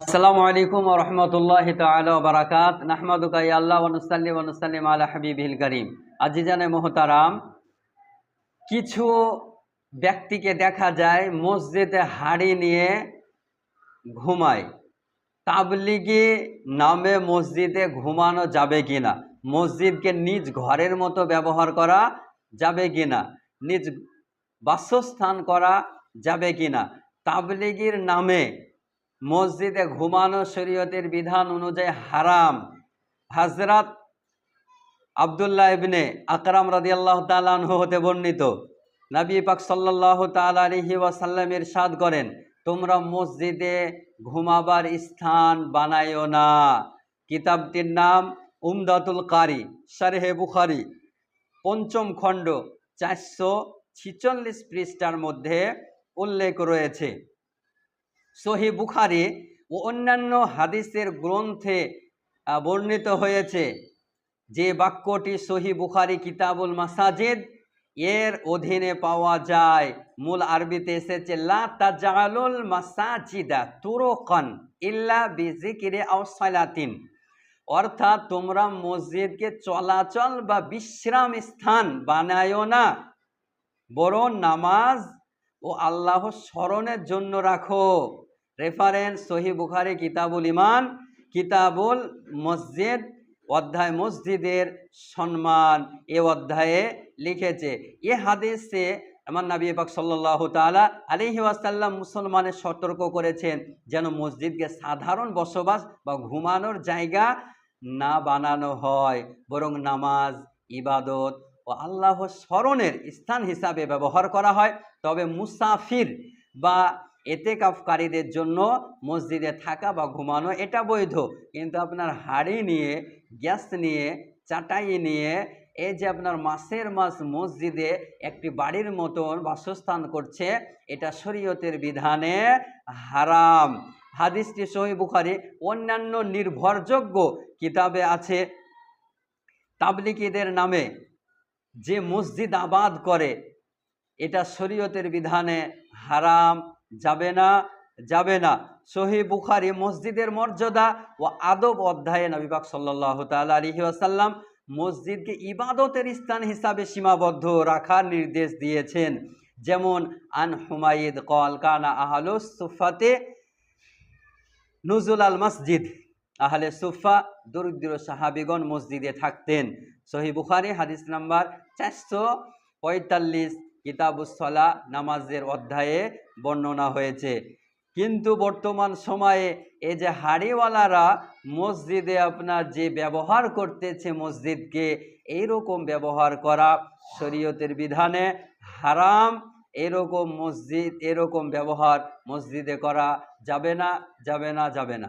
আসসালামু আলাইকুম রহমতুল্লাহ তাআলা ওয়া বারাকাত। নাহমাদুকা ইয়া আল্লাহ ওয়া নুসাল্লি ওয়া নুসাল্লিম আলা হাবিবিল কারীম। আজিজানে মুহতারাম, কিছু ব্যক্তিকে দেখা যায় মসজিদে হাড়ি নিয়ে ঘুমায়। তাবলিগি নামে মসজিদে ঘুমানো যাবে কিনা? মসজিদকে নিজ ঘরের মতো ব্যবহার করা যাবে কিনা? নিজ বাসস্থান করা যাবে কিনা? তাবলিগির নামে মসজিদে ঘুমানো শরীয়তের বিধান অনুযায়ী হারাম। হাজরাত আবদুল্লাহ ইবনে আকরাম রাদিয়াল্লাহু তাআলা আনহু হতে বর্ণিত। নবী পাক সাল্লাল্লাহু তাআলা আলাইহি ওয়াসাল্লাম ইরশাদ করেন, তোমরা মসজিদে ঘুমাবার স্থান বানায়ও না। কিতাবটির নাম উমদাতুল কারি, শারহে বুখারি। পঞ্চম খণ্ড, চারশো ছিচল্লিশ পৃষ্ঠার মধ্যে উল্লেখ রয়েছে। সহি বুখারি ও অন্যান্য হাদিসের গ্রন্থে বর্ণিত হয়েছে যে বাক্যটি সহি বুখারি কিতাবুল মাসাজিদ, এর অধীনে পাওয়া যায়। মূল আরবিতে এসেছে, লা মাসাজিদা ইল্লা বিজিকিরে অর্থাৎ তোমরা মসজিদকে চলাচল বা বিশ্রাম স্থান বানায়ও না, বরং নামাজ ও আল্লাহ স্মরণের জন্য রাখো। রেফারেন্স সহি বুখারি কিতাবুল ইমান কিতাবুল মসজিদ অধ্যায় মসজিদের সম্মান এ অধ্যায়ে লিখেছে। এ হাদিসে আমার নবী পাক সাল্লাহ তালা আলিহি ওয়াসাল্লাম মুসলমানের সতর্ক করেছেন যেন মসজিদকে সাধারণ বসবাস বা ঘুমানোর জায়গা না বানানো হয়, বরং নামাজ, ইবাদত ও আল্লাহ স্মরণের স্থান হিসাবে ব্যবহার করা হয়। তবে মুসাফির বা এতেকাফকারীদের জন্য মসজিদে থাকা বা ঘুমানো এটা বৈধ। কিন্তু আপনার হাড়ি নিয়ে, গ্যাস নিয়ে, চাটাই নিয়ে, এই যে আপনার মাসের মাস মসজিদে একটি বাড়ির মতন বাসস্থান করছে, এটা শরীয়তের বিধানে হারাম। হাদিসটি সহি বুখারি, অন্যান্য নির্ভরযোগ্য কিতাবে আছে তাবলিকিদের নামে। যে মসজিদ আবাদ করে, এটা শরীয়তের বিধানে হারাম। যাবে না যাবে না। সহি বুখারি মসজিদের মর্যাদা ও আদব অধ্যায়ে নবীবাক সাল্লাহ তাল আলহি আসাল্লাম মসজিদকে ইবাদতের স্থান হিসাবে সীমাবদ্ধ রাখার নির্দেশ দিয়েছেন। যেমন, আন হুমায়িদ কল কানা সুফাতে নজরুল আল মসজিদ। আহলে সুফা দরিদ্র সাহাবিগণ মসজিদে থাকতেন। সহি বুখারি হাদিস নাম্বার চারশো পঁয়তাল্লিশ কিতাবুসলা নামাজের অধ্যায়ে বর্ণনা হয়েছে। কিন্তু বর্তমান সময়ে এই যে হাড়িওয়ালারা মসজিদে আপনার যে ব্যবহার করতেছে মসজিদকে, এইরকম ব্যবহার করা শরীয়তের বিধানে হারাম, এরকম মসজিদ, এরকম ব্যবহার মসজিদে করা যাবে না যাবে না যাবে না।